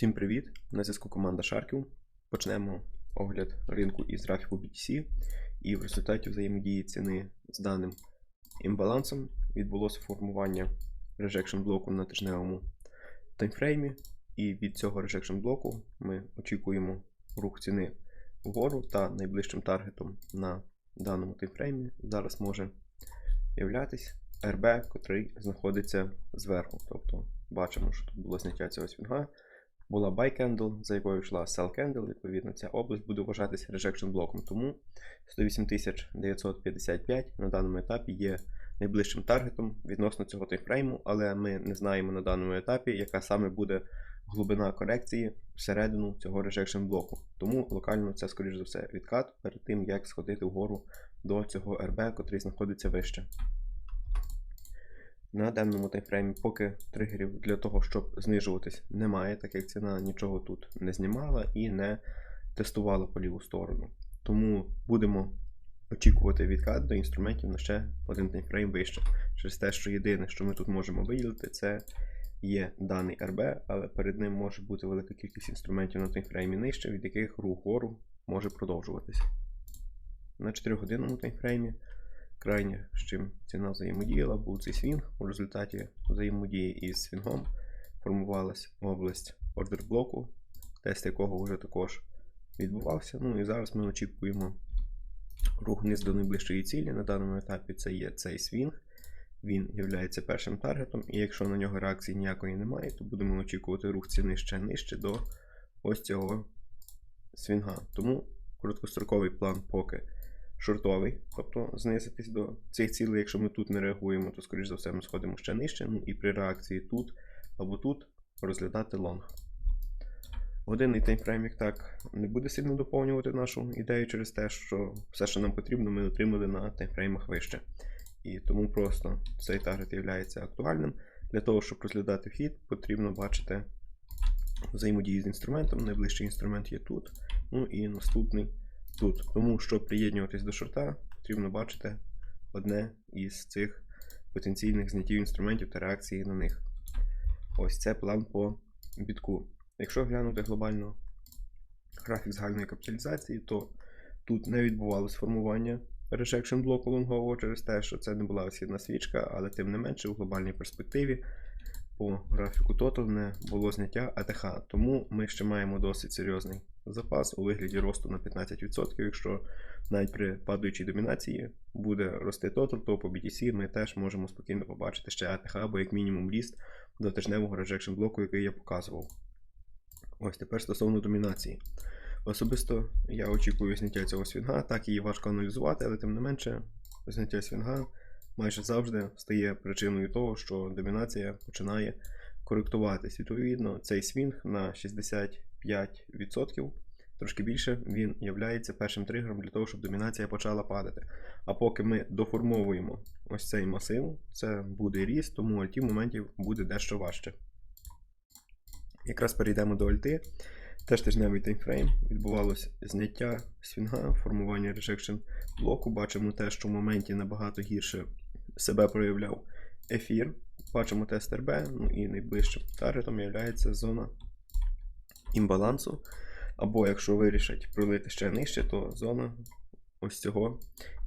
Всім привіт! На зв'язку команда Sharkів. Почнемо огляд ринку із графіку BTC. І в результаті взаємодії ціни з даним імбалансом відбулося формування rejection блоку на тижневому таймфреймі. І від цього rejection блоку ми очікуємо рух ціни вгору та найближчим таргетом на даному таймфреймі зараз може являтись RB, котрий знаходиться зверху. Тобто бачимо, що тут було зняття цього свінга була buy candle, за якою йшла sell candle, відповідно, ця область буде вважатися rejection блоком. Тому 108 955 на даному етапі є найближчим таргетом відносно цього таймфрейму, але ми не знаємо на даному етапі, яка саме буде глибина корекції всередину цього rejection блоку. Тому локально це, скоріш за все, відкат перед тим, як сходити вгору до цього RB, котрий знаходиться вище. На денному таймфреймі поки тригерів для того, щоб знижуватись, немає, так як ціна нічого тут не знімала і не тестувала по ліву сторону. Тому будемо очікувати відкат до інструментів на ще один таймфрейм вище. Через те, що єдине, що ми тут можемо виділити, це є даний RB, але перед ним може бути велика кількість інструментів на таймфреймі нижче, від яких рух вгору може продовжуватися. На 4-годинному таймфреймі крайнє, з чим ціна взаємодіяла, був цей свінг. У результаті взаємодії із свінгом формувалась область ордер блоку, тест якого вже також відбувався. Ну і зараз ми очікуємо рух вниз до найближчої цілі. На даному етапі це є цей свінг. Він є першим таргетом, і якщо на нього реакції ніякої немає, то будемо очікувати рух ціни ще нижче до ось цього свінга. Тому короткостроковий план поки шортовий, тобто знизитись до цих цілей, якщо ми тут не реагуємо, то, скоріш за все, ми сходимо ще нижче. Ну і при реакції тут або тут розглядати лонг. Годинний таймфрейм, як так, не буде сильно доповнювати нашу ідею через те, що все, що нам потрібно, ми отримали на таймфреймах вище. І тому просто цей таргет є актуальним. Для того, щоб розглядати вхід, потрібно бачити взаємодію з інструментом. Найближчий інструмент є тут. Ну і наступний тут. Тому, щоб приєднуватись до шорта, потрібно бачити одне із цих потенційних зняттів інструментів та реакції на них. Ось це план по бітку. Якщо глянути глобально графік загальної капіталізації, то тут не відбувалось формування rejection блоку лонгового через те, що це не була осідна свічка, але тим не менше у глобальній перспективі по графіку Total не було зняття АТХ. Тому ми ще маємо досить серйозний запас у вигляді росту на 15%. Якщо навіть при падаючій домінації буде рости тотал, то по BTC ми теж можемо спокійно побачити ще АТХ або як мінімум ріст до тижневого rejection блоку, який я показував. Ось тепер стосовно домінації. Особисто я очікую зняття цього свінга, так її важко аналізувати, але тим не менше, зняття свінга майже завжди стає причиною того, що домінація починає коректуватись. Відповідно, цей свінг на 65%, трошки більше, він є першим тригером для того, щоб домінація почала падати. А поки ми доформовуємо ось цей масив, це буде ріст, тому альті моментів буде дещо важче. Якраз перейдемо до альти. Теж тижневий таймфрейм. Відбувалося зняття свінга, формування rejection блоку. Бачимо те, що в моменті набагато гірше себе проявляв ефір. Бачимо тест РБ, ну і найближчим таргетом є зона імбалансу. Або якщо вирішать пролити ще нижче, то зона ось цього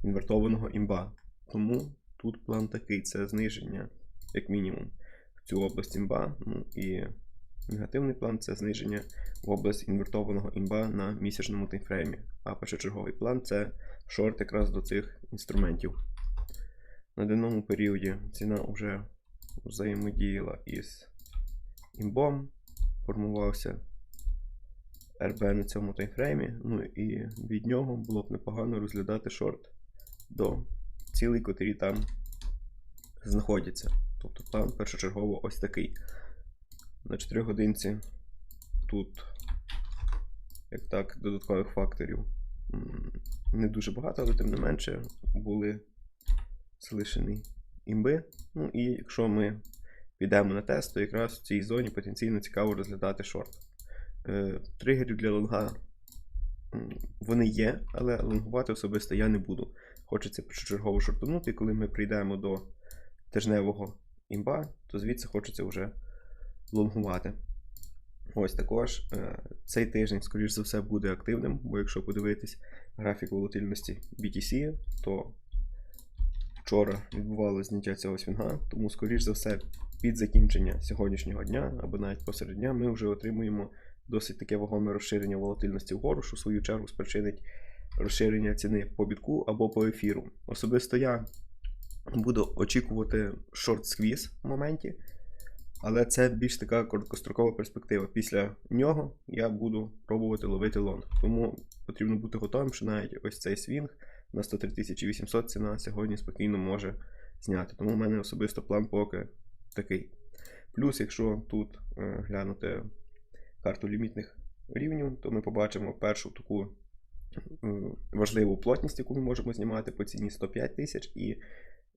інвертованого імба. Тому тут план такий: це зниження, як мінімум, в цю область імба. Ну і негативний план це зниження в область інвертованого імба на місячному таймфреймі. А першочерговий план це шорт якраз до цих інструментів. На денному періоді ціна вже взаємодіяла із імбом, формувався РБ на цьому таймфреймі, ну і від нього було б непогано розглядати шорт до цілей, котрі там знаходяться. Тобто план першочергово ось такий. На 4 годинці тут, як так, додаткових факторів не дуже багато, але тим не менше були залишені імби. Ну і якщо ми підемо на тест, то якраз в цій зоні потенційно цікаво розглядати шорт. Е, тригерів для лонга вони є, але лонгувати особисто я не буду. Хочеться першочергово шортанути, і коли ми прийдемо до тижневого імба, то звідси хочеться вже лонгувати. Ось також е, цей тиждень, скоріш за все, буде активним, бо якщо подивитись графік волатильності BTC, то вчора відбувалося зняття цього свінга, тому, скоріш за все, під закінчення сьогоднішнього дня або навіть посеред дня ми вже отримуємо досить таке вагоме розширення волатильності вгору, що в свою чергу спричинить розширення ціни по бітку або по ефіру. Особисто я буду очікувати шорт-сквіз в моменті, але це більш така короткострокова перспектива. Після нього я буду пробувати ловити лонг. Тому потрібно бути готовим, що навіть ось цей свінг на 103 800 ціна сьогодні спокійно може зняти. Тому в мене особисто план поки такий. Плюс, якщо тут е, глянути карту лімітних рівнів, то ми побачимо першу таку важливу плотність, яку ми можемо знімати по ціні 105 тисяч і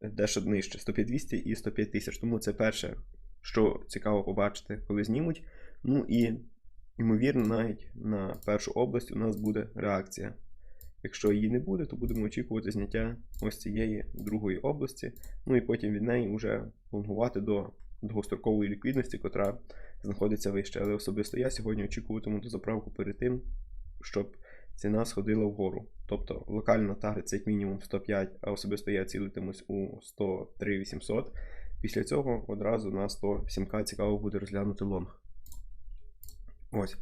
дещо нижче 105 200 і 105 тисяч. Тому це перше, що цікаво побачити, коли знімуть. Ну і, ймовірно, навіть на першу область у нас буде реакція. Якщо її не буде, то будемо очікувати зняття ось цієї другої області. Ну і потім від неї вже лонгувати до довгострокової ліквідності, котра знаходиться вище. Але особисто я сьогодні очікуватиму до заправку перед тим, щоб ціна сходила вгору. Тобто локально таргет як мінімум 105, а особисто я цілитимусь у 103 800. Після цього одразу на 107к цікаво буде розглянути лонг. Ось.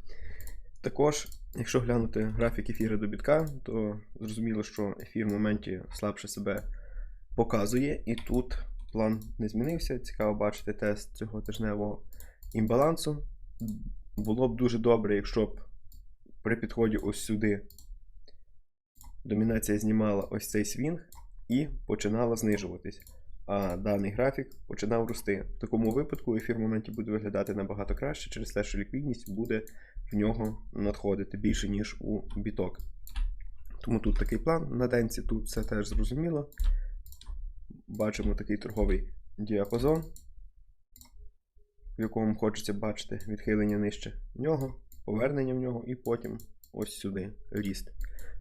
Також, якщо глянути графік ефіру до бітка, то зрозуміло, що ефір в моменті слабше себе показує, і тут план не змінився. Цікаво бачити тест цього тижневого імбалансу. Було б дуже добре, якщо б при підході ось сюди домінація знімала ось цей свінг і починала знижуватись. А даний графік починав рости. В такому випадку ефір в моменті буде виглядати набагато краще, через те, що ліквідність буде в нього надходити більше, ніж у біток. Тому тут такий план. На денці тут все теж зрозуміло. Бачимо такий торговий діапазон, в якому хочеться бачити відхилення нижче нього, повернення в нього і потім ось сюди ріст.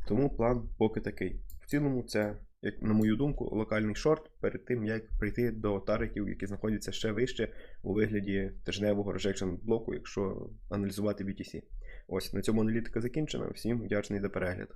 Тому план поки такий. В цілому, це, як на мою думку, локальний шорт перед тим, як прийти до таргетів, які знаходяться ще вище у вигляді тижневого режекшн блоку, якщо аналізувати BTC. Ось на цьому аналітика закінчена. Всім вдячний за перегляд.